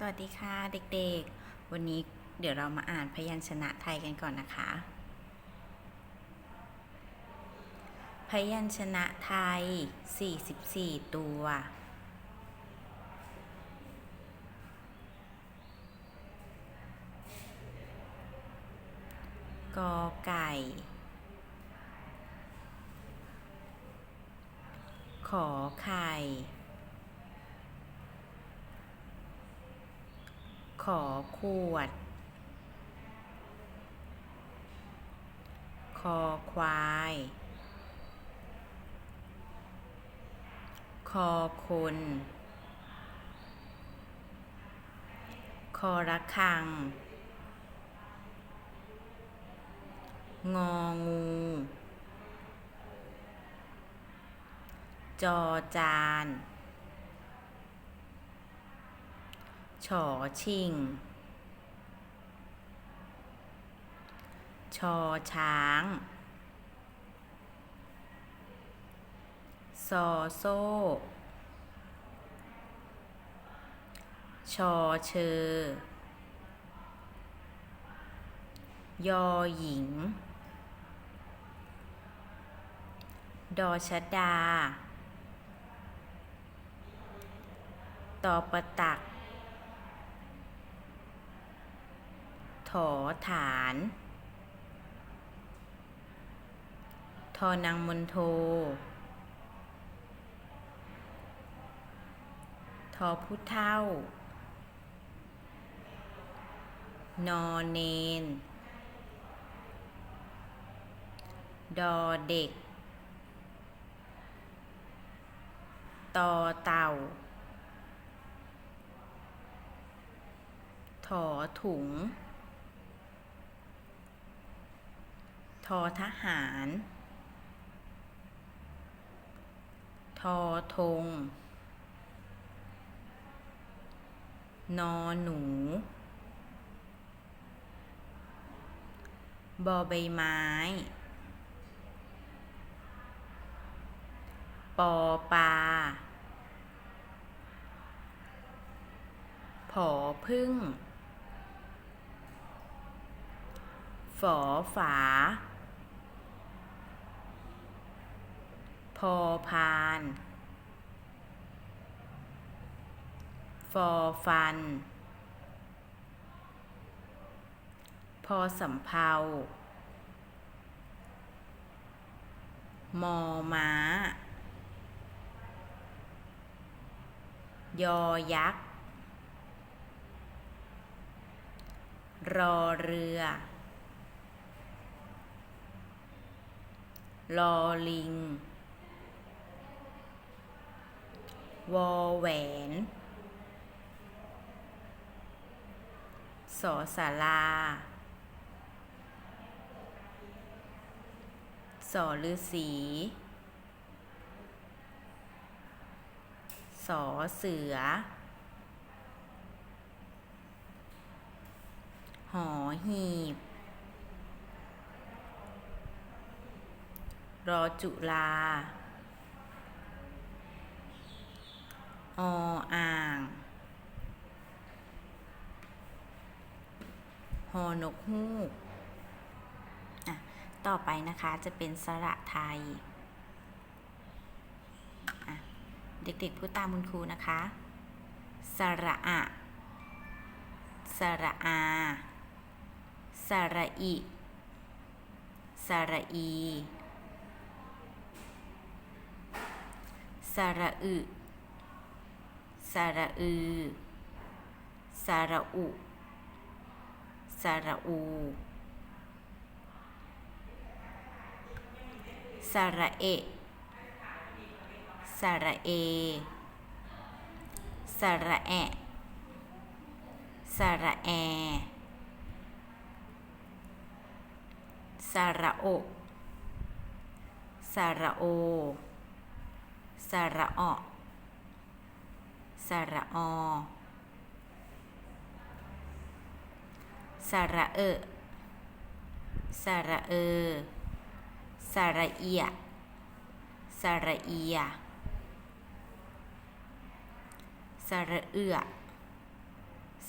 สวัสดีค่ะเด็กๆ วันนี้เดี๋ยวเรามาอ่านพยัญชนะไทยกันก่อนนะคะ พยัญชนะไทย 44 ตัว กอไก่ ขอไข่ ขอขวด คอควาย คอคน คอระฆัง งองู จอจาน ฉอชิง ชอช้าง ซอโซ่ ชอเชอยอหญิง ดอชดา ตอประตัก ถอฐาน ทอนังมนโท ทอผู้เท่า นอเนน ดอเด็ก ตอเต่าถอถุง ทอทหาร ทอธงนอหนู บอใบไม้ ปอปลาผอพึ่งฝอฝา พอพานฟอฟัน พอสำเภามอม้า ยอยักษ์ รอเรือ ลอลิง วอแหวนสอสาราสอฤาษีสอเสือ หอหีบ รอจุลา ออ่าง หอนกฮูกอะต่อไปนะคะจะเป็นสระไทยอะเด็กๆพูดตามคุณครูนะคะ สระอะสระอา สระอิ สระอี สระอึ สระอือ สระอุ สระอู สระเอะสระเอ สระแอะสระแอ สระโอ สระโอ สระออ สระอสระเอสระเอสระเอียสระเอียสระเอือ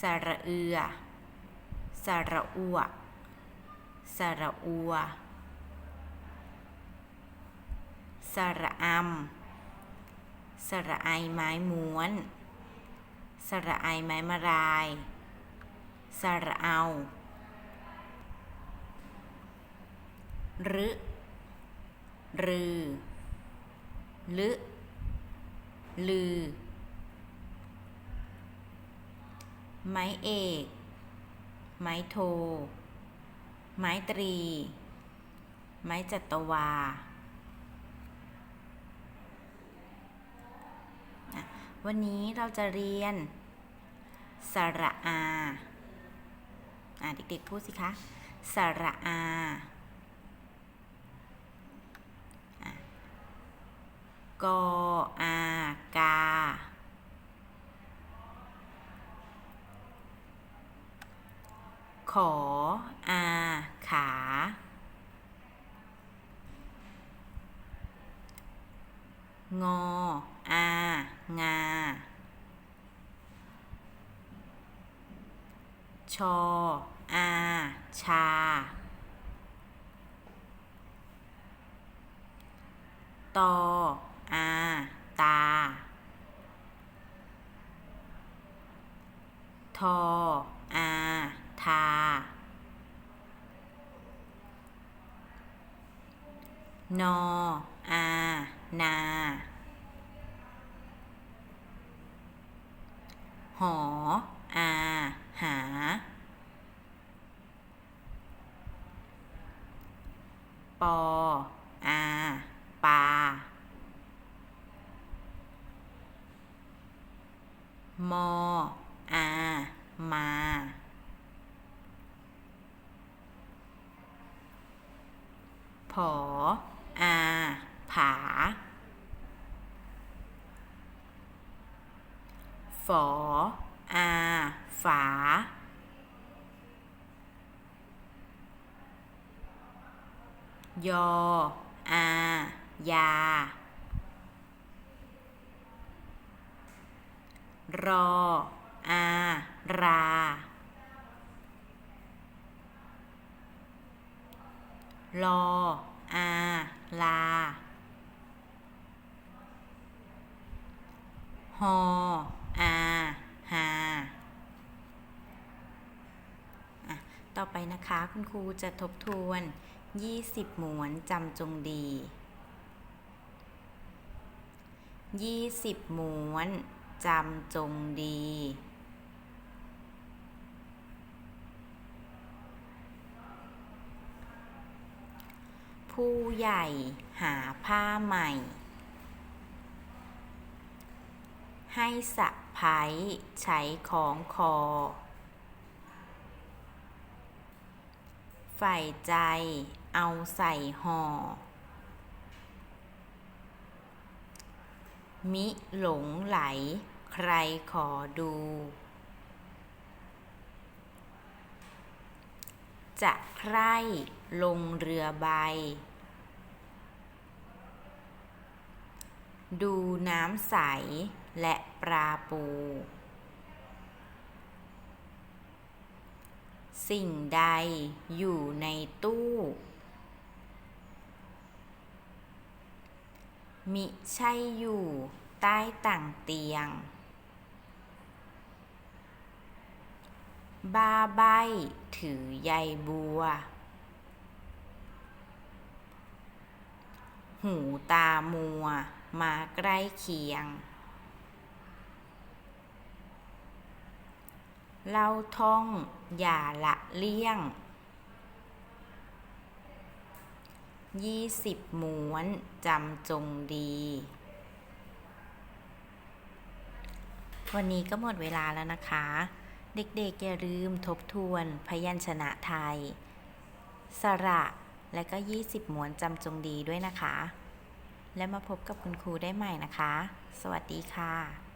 สระเอือสระอัวสระอัวสระอำสระไอไม้ม้วน สระไอไม้มะราย สระเอารึรือ ลึลือ ไม้เอก ไม้โท ไม้ตรี ไม้จัตวา วันนี้เราจะเรียน สระอาอะเด็กๆพูดสิคะสระอากออากา ขออาขา งอ อา งา ชออาชา ตออาตา ทออาทา นออานาหอ หา ปอ อา ปา มอ อา มา ผอ อา ผาฝออา ฝา ยอ อา ยา รอ อา รา ลอ อา ลาฮออาหาอะ ต่อไปนะคะ คุณครูจะทบทวน 20 หมวนจำจงดี 20 หมวนจำจงดี ผู้ใหญ่หาผ้าใหม่ ให้สะพายใช้ของคอ ใฝ่ใจ เอาใส่ห่อ มิหลงไหล ใครขอดู จะใครลงเรือใบ ดูน้ำใสและปลาปู สิ่งใดอยู่ในตู้ มิใช่อยู่ใต้ต่างเตียง บ้าใบถือใยบัว หูตามัวมาใกล้เคียง เล่าท่องอย่าละเลี่ยง ยี่สิบม้วนจำจงดี วันนี้ก็หมดเวลาแล้วนะคะ เด็กๆอย่าลืมทบทวนพยัญชนะไทย สระและก็ 20ม้วนจำจงดีด้วยนะคะ และมาพบกับคุณครูได้ใหม่นะคะ สวัสดีค่ะ